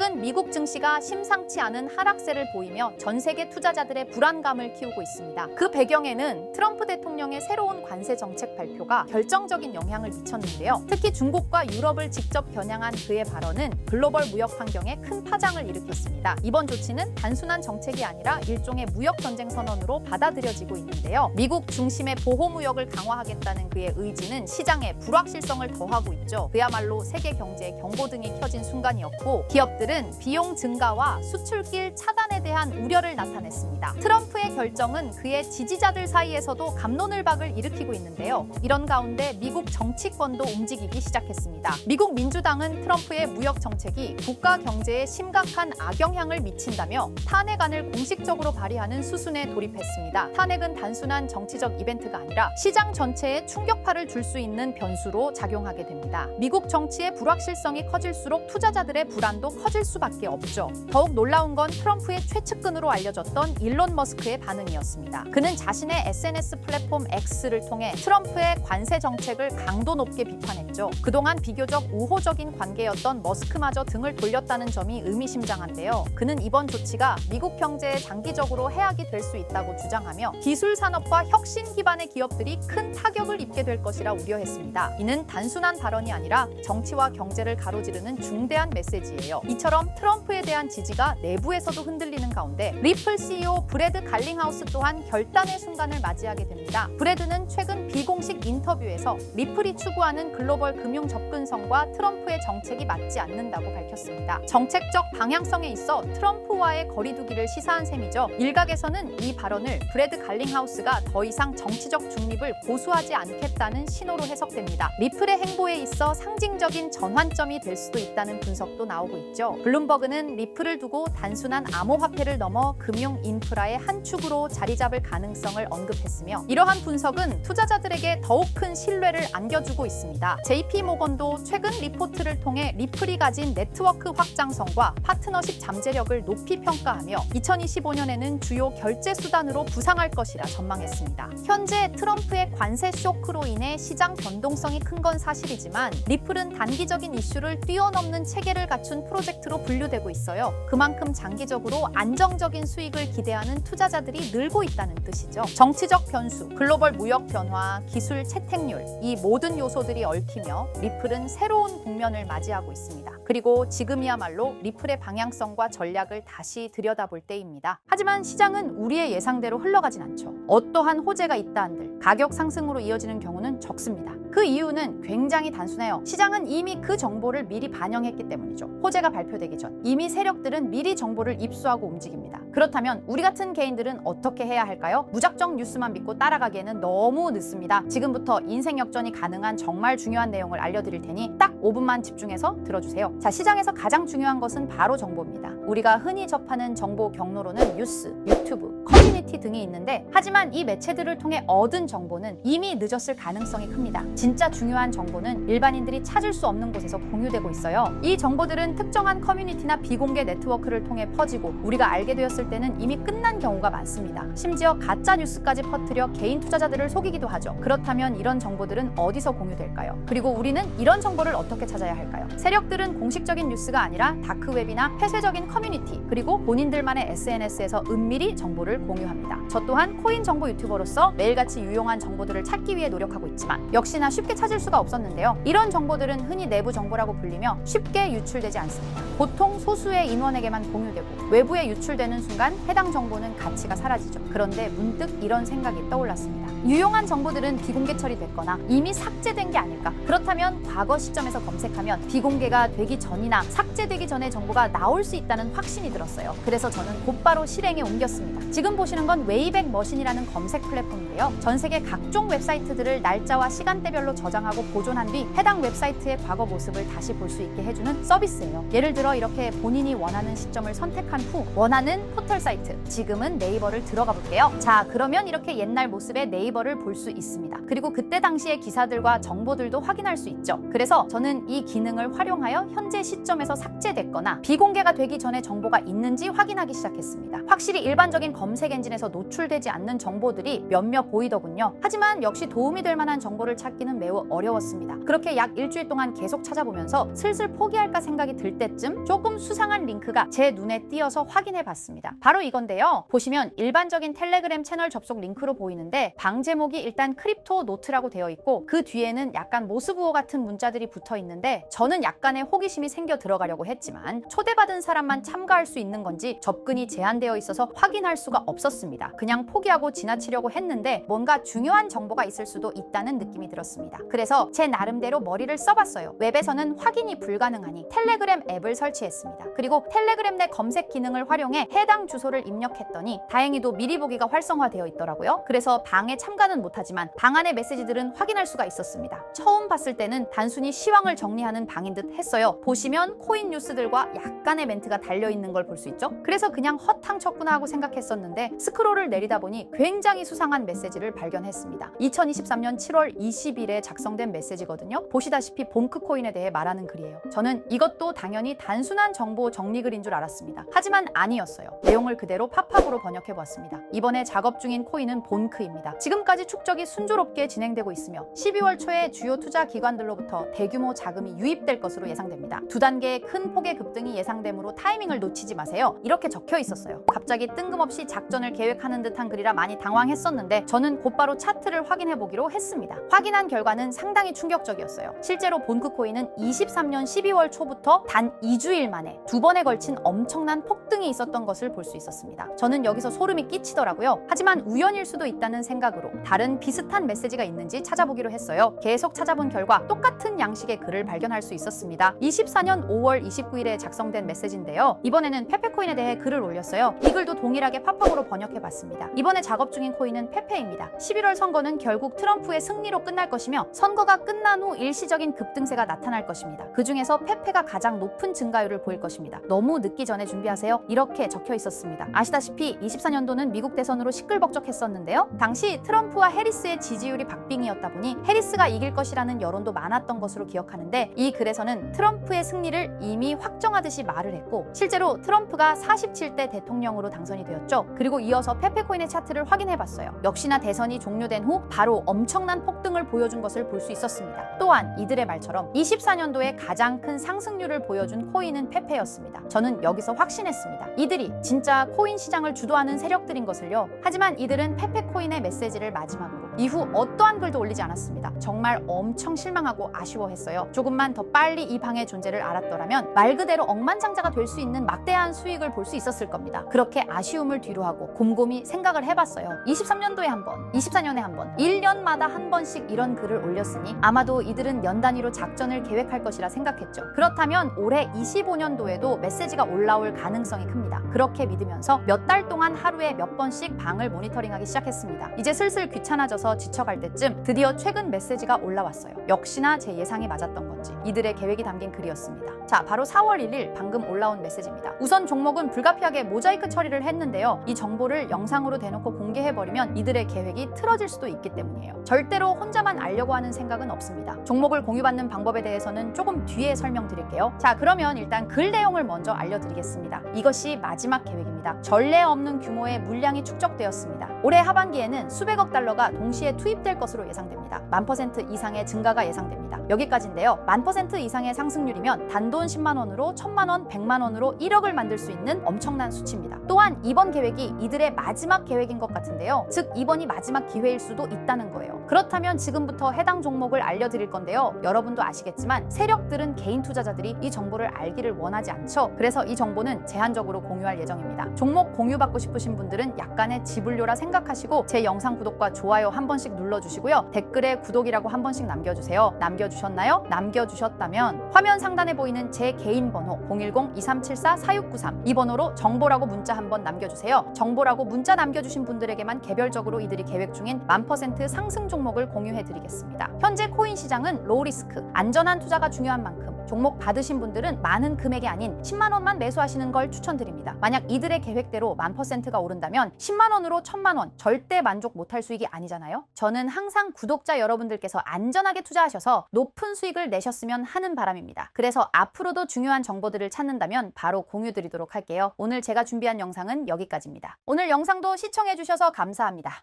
최근 미국 증시가 심상치 않은 하락세를 보이며 전 세계 투자자들의 불안감을 키우고 있습니다. 그 배경에는 트럼프 대통령의 새로운 관세 정책 발표가 결정적인 영향을 미쳤는데요. 특히 중국과 유럽을 직접 겨냥한 그의 발언은 글로벌 무역 환경에 큰 파장을 일으켰습니다. 이번 조치는 단순한 정책이 아니라 일종의 무역 전쟁 선언으로 받아들여지고 있는데요. 미국 중심의 보호 무역을 강화하겠다는 그의 의지는 시장에 불확실성을 더하고 있죠. 그야말로 세계 경제에 경고등이 켜진 순간이었고 기업들 은 비용 증가와 수출길 차단 에 대한 우려를 나타냈습니다. 트럼프의 결정은 그의 지지자들 사이에서도 감론을 박을 일으키고 있는데요. 이런 가운데 미국 정치권도 움직이기 시작했습니다. 미국 민주당은 트럼프의 무역 정책이 국가 경제에 심각한 악영향을 미친다며 탄핵안을 공식적으로 발의하는 수순에 돌입했습니다. 탄핵은 단순한 정치적 이벤트가 아니라 시장 전체에 충격파를 줄 수 있는 변수로 작용하게 됩니다. 미국 정치의 불확실성이 커질수록 투자자들의 불안도 커질 수밖에 없죠. 더욱 놀라운 건 트럼프의 최측근으로 알려졌던 일론 머스크의 반응이었습니다. 그는 자신의 SNS 플랫폼 X를 통해 트럼프의 관세 정책을 강도 높게 비판했죠. 그동안 비교적 우호적인 관계였던 머스크마저 등을 돌렸다는 점이 의미심장한데요. 그는 이번 조치가 미국 경제에 장기적으로 해악이 될 수 있다고 주장하며 기술 산업과 혁신 기반의 기업들이 큰 타격을 입게 될 것이라 우려했습니다. 이는 단순한 발언이 아니라 정치와 경제를 가로지르는 중대한 메시지예요. 이처럼 트럼프에 대한 지지가 내부에서도 흔들리 는 가운데 리플 CEO 브래드 갈링하우스 또한 결단의 순간을 맞이하게 됩니다. 브래드는 최근 비공식 인터뷰에서 리플이 추구하는 글로벌 금융 접근성과 트럼프의 정책이 맞지 않는다고 밝혔습니다. 정책적 방향성에 있어 트럼프와의 거리두기를 시사한 셈이죠. 일각에서는 이 발언을 브래드 갈링하우스가 더 이상 정치적 중립을 고수하지 않겠다는 신호로 해석됩니다. 리플의 행보에 있어 상징적인 전환점이 될 수도 있다는 분석도 나오고 있죠. 블룸버그는 리플을 두고 단순한 암호화 폐를 넘어 금융 인프라의 한 축으로 자리 잡을 가능성을 언급했으며 이러한 분석은 투자자들에게 더욱 큰 신뢰를 안겨주고 있습니다. JP 모건도 최근 리포트를 통해 리플이 가진 네트워크 확장성과 파트너십 잠재력을 높이 평가하며 2025년에는 주요 결제 수단으로 부상할 것이라 전망했습니다. 현재 트럼프의 관세 쇼크로 인해 시장 변동성이 큰 건 사실이지만 리플은 단기적인 이슈를 뛰어넘는 체계를 갖춘 프로젝트로 분류되고 있어요. 그만큼 장기적으로 안정적인 수익을 기대하는 투자자들이 늘고 있다는 뜻이죠. 정치적 변수, 글로벌 무역 변화, 기술 채택률 이 모든 요소들이 얽히며 리플은 새로운 국면을 맞이하고 있습니다. 그리고 지금이야말로 리플의 방향성과 전략을 다시 들여다볼 때입니다. 하지만 시장은 우리의 예상대로 흘러가진 않죠. 어떠한 호재가 있다 한들 가격 상승으로 이어지는 경우는 적습니다. 그 이유는 굉장히 단순해요. 시장은 이미 그 정보를 미리 반영했기 때문이죠. 호재가 발표되기 전 이미 세력들은 미리 정보를 입수하고 움직입니다. 그렇다면 우리 같은 개인들은 어떻게 해야 할까요? 무작정 뉴스만 믿고 따라가기에는 너무 늦습니다. 지금부터 인생 역전이 가능한 정말 중요한 내용을 알려드릴 테니 딱 5분만 집중해서 들어주세요. 자, 시장에서 가장 중요한 것은 바로 정보입니다. 우리가 흔히 접하는 정보 경로로는 뉴스, 유튜브, 커뮤니티 등이 있는데 하지만 이 매체들을 통해 얻은 정보는 이미 늦었을 가능성이 큽니다. 진짜 중요한 정보는 일반인들이 찾을 수 없는 곳에서 공유되고 있어요. 이 정보들은 특정한 커뮤니티나 비공개 네트워크를 통해 퍼지고 우리가 알게 되었을 때는 이미 끝난 경우가 많습니다. 심지어 가짜 뉴스까지 퍼뜨려 개인 투자자들을 속이기도 하죠. 그렇다면 이런 정보들은 어디서 공유될까요? 그리고 우리는 이런 정보를 어떻게 찾아야 할까요? 세력들은 공식적인 뉴스가 아니라 다크웹이나 폐쇄적인 커뮤니티 그리고 본인들만의 SNS에서 은밀히 정보를 공유합니다. 저 또한 코인 정보 유튜버로서 매일같이 유용한 정보들을 찾기 위해 노력하고 있지만 역시나 쉽게 찾을 수가 없었는데요. 이런 정보들은 흔히 내부 정보라고 불리며 쉽게 유출되지 않습니다. 보통 소수의 인원에게만 공유되고 외부에 유출되는 순간 해당 정보는 가치가 사라지죠. 그런데 문득 이런 생각이 떠올랐습니다. 유용한 정보들은 비공개 처리됐거나 이미 삭제된 게 아닐까? 그렇다면 과거 시점에서 검색하면 비공개가 되기 전이나 삭제되기 전에 정보가 나올 수 있다는 확신이 들었어요. 그래서 저는 곧바로 실행에 옮겼습니다. 지금 보시는 건 웨이백 머신이라는 검색 플랫폼인데요. 전 세계 각종 웹사이트들을 날짜와 시간대별로 저장하고 보존한 뒤 해당 웹사이트의 과거 모습을 다시 볼 수 있게 해주는 서비스예요. 예를 들어 이렇게 본인이 원하는 시점을 선택한 후 원하는 포털 사이트, 지금은 네이버를 들어가 볼게요. 자, 그러면 이렇게 옛날 모습의 네이버를 볼 수 있습니다. 그리고 그때 당시의 기사들과 정보들도 확인할 수 있죠. 그래서 저는 이 기능을 활용하여 현재 시점에서 삭제됐거나 비공개가 되기 전에 정보가 있는지 확인하기 시작했습니다. 확실히 일반적인 검색 엔진에 서 노출되지 않는 정보들이 몇몇 보이더군요. 하지만 역시 도움이 될 만한 정보를 찾기는 매우 어려웠습니다. 그렇게 약 일주일 동안 계속 찾아보면서 슬슬 포기할까 생각이 들 때쯤 조금 수상한 링크가 제 눈에 띄어서 확인해 봤습니다. 바로 이건데요. 보시면 일반적인 텔레그램 채널 접속 링크로 보이는데 방 제목이 일단 크립토 노트라고 되어 있고 그 뒤에는 약간 모스부호 같은 문자들이 붙어 있는데 저는 약간의 호기심이 생겨 들어가려고 했지만 초대받은 사람만 참가할 수 있는 건지 접근이 제한되어 있어서 확인할 수가 없었습니다. 그냥 포기하고 지나치려고 했는데 뭔가 중요한 정보가 있을 수도 있다는 느낌이 들었습니다. 그래서 제 나름대로 머리를 써봤어요. 웹에서는 확인이 불가능하니 텔레그램 앱을 설치했습니다. 그리고 텔레그램 내 검색 기능을 활용해 해당 주소를 입력했더니 다행히도 미리 보기가 활성화되어 있더라고요. 그래서 방에 참가는 못하지만 방 안의 메시지들은 확인할 수가 있었습니다. 처음 봤을 때는 단순히 시황을 정리하는 방인 듯 했어요. 보시면 코인 뉴스들과 약간의 멘트가 달려 있는 걸 볼 수 있죠. 그래서 그냥 헛탕 쳤구나 하고 생각했었는데 스크 롤을 내리다 보니 굉장히 수상한 메시지를 발견했습니다. 2023년 7월 20일에 작성된 메시지거든요. 보시다시피 봉크 코인에 대해 말하는 글이에요. 저는 이것도 당연히 단순한 정보 정리 글인 줄 알았습니다. 하지만 아니었어요. 내용을 그대로 팝팝으로 번역해 보았습니다. 이번에 작업 중인 코인은 본크입니다. 지금까지 축적이 순조롭게 진행되고 있으며 12월 초에 주요 투자 기관들로부터 대규모 자금이 유입될 것으로 예상됩니다. 두 단계의 큰 폭의 급등이 예상되므로 타이밍을 놓치지 마세요. 이렇게 적혀 있었어요. 갑자기 뜬금없이 작전을 계획 하는 듯한 글이라 많이 당황했었는데 저는 곧바로 차트를 확인해 보기로 했습니다. 확인한 결과는 상당히 충격적이었어요. 실제로 본크 코인은 23년 12월 초부터 단 2주일 만에 두 번에 걸친 엄청난 폭등이 있었던 것을 볼 수 있었습니다. 저는 여기서 소름이 끼치더라고요. 하지만 우연일 수도 있다는 생각으로 다른 비슷한 메시지가 있는지 찾아보기로 했어요. 계속 찾아본 결과 똑같은 양식의 글을 발견할 수 있었습니다. 24년 5월 29일에 작성된 메시지인데요. 이번에는 페페코인에 대해 글을 올렸어요. 이 글도 동일하게 팝팝으로 번역해 봤습니다. 이번에 작업 중인 코인은 페페입니다. 11월 선거는 결국 트럼프의 승리로 끝날 것이며 선거가 끝난 후 일시적인 급등세가 나타날 것입니다. 그 중에서 페페가 가장 높은 증가율을 보일 것입니다. 너무 늦기 전에 준비하세요. 이렇게 적혀 있었습니다. 아시다시피 24년도는 미국 대선으로 시끌벅적했었는데요. 당시 트럼프와 해리스의 지지율이 박빙이었다 보니 해리스가 이길 것이라는 여론도 많았던 것으로 기억하는데 이 글에서는 트럼프의 승리를 이미 확정하듯이 말을 했고 실제로 트럼프가 47대 대통령으로 당선이 되었죠. 그리고 이어 서 페페코인의 차트를 확인해 봤어요. 역시나 대선이 종료된 후 바로 엄청난 폭등을 보여준 것을 볼 수 있었습니다. 또한 이들의 말처럼 24년도에 가장 큰 상승률을 보여준 코인은 페페였습니다. 저는 여기서 확신했습니다. 이들이 진짜 코인 시장을 주도하는 세력들인 것을요. 하지만 이들은 페페코인의 메시지를 마지막으로 이후 어떠한 글도 올리지 않았습니다. 정말 엄청 실망하고 아쉬워했어요. 조금만 더 빨리 이 방의 존재를 알았더라면 말 그대로 억만장자가 될 수 있는 막대한 수익을 볼 수 있었을 겁니다. 그렇게 아쉬움을 뒤로하고 곰곰이 생각을 해봤어요. 23년도에 한 번, 24년에 한 번, 1년마다 한 번씩 이런 글을 올렸으니 아마도 이들은 연 단위로 작전을 계획할 것이라 생각했죠. 그렇다면 올해 25년도에도 메시지가 올라올 가능성이 큽니다. 그렇게 믿으면서 몇 달 동안 하루에 몇 번씩 방을 모니터링하기 시작했습니다. 이제 슬슬 귀찮아져서 지쳐갈 때쯤 드디어 최근 메시지가 올라왔어요. 역시나 제 예상이 맞았던 건지 이들의 계획이 담긴 글이었습니다. 자, 바로 4월 1일 방금 올라온 메시지입니다. 우선 종목은 불가피하게 모자이크 처리를 했는데요. 이 정보를 영상으로 대놓고 공개해버리면 이들의 계획이 틀어질 수도 있기 때문이에요. 절대로 혼자만 알려고 하는 생각은 없습니다. 종목을 공유받는 방법에 대해서는 조금 뒤에 설명드릴게요. 자, 그러면 일단 글 내용을 먼저 알려드리겠습니다. 이것이 마지막 계획입니다. 전례 없는 규모의 물량이 축적되었습니다. 올해 하반기에는 수백억 달러가 동시에 투입될 것으로 예상됩니다. 만 퍼센트 이상의 증가가 예상됩니다. 여기까지인데요. 만 퍼센트 이상의 상승률이면 단돈 10만 원으로 1000만 원, 100만 원으로 1억을 만들 수 있는 엄청난 수치입니다. 또한 이번 계획이 이들의 마지막 계획인 것 같은데요. 즉 이번이 마지막 기회일 수도 있다는 거예요. 그렇다면 지금부터 해당 종목을 알려드릴 건데요. 여러분도 아시겠지만 세력들은 개인 투자자들이 이 정보를 알기를 원하지 않죠. 그래서 이 정보는 제한적으로 공유할 예정입니다. 종목 공유받고 싶으신 분들은 약간의 지불료라 생각 하시고 제 영상 구독과 좋아요 한 번씩 눌러주시고요. 댓글에 구독이라고 한 번씩 남겨주세요. 남겨주셨나요? 남겨주셨다면 화면 상단에 보이는 제 개인 번호 010-2374-4693 이 번호로 정보라고 문자 한 번 남겨주세요. 정보라고 문자 남겨주신 분들에게만 개별적으로 이들이 계획 중인 만 퍼센트 상승 종목을 공유해드리겠습니다. 현재 코인 시장은 로우 리스크, 안전한 투자가 중요한 만큼 종목 받으신 분들은 많은 금액이 아닌 10만 원만 매수하시는 걸 추천드립니다. 만약 이들의 계획대로 만 퍼센트가 오른다면 10만 원으로 1000만 원 절대 만족 못할 수익이 아니잖아요. 저는 항상 구독자 여러분들께서 안전하게 투자하셔서 높은 수익을 내셨으면 하는 바람입니다. 그래서 앞으로도 중요한 정보들을 찾는다면 바로 공유 드리도록 할게요. 오늘 제가 준비한 영상은 여기까지입니다. 오늘 영상도 시청해주셔서 감사합니다.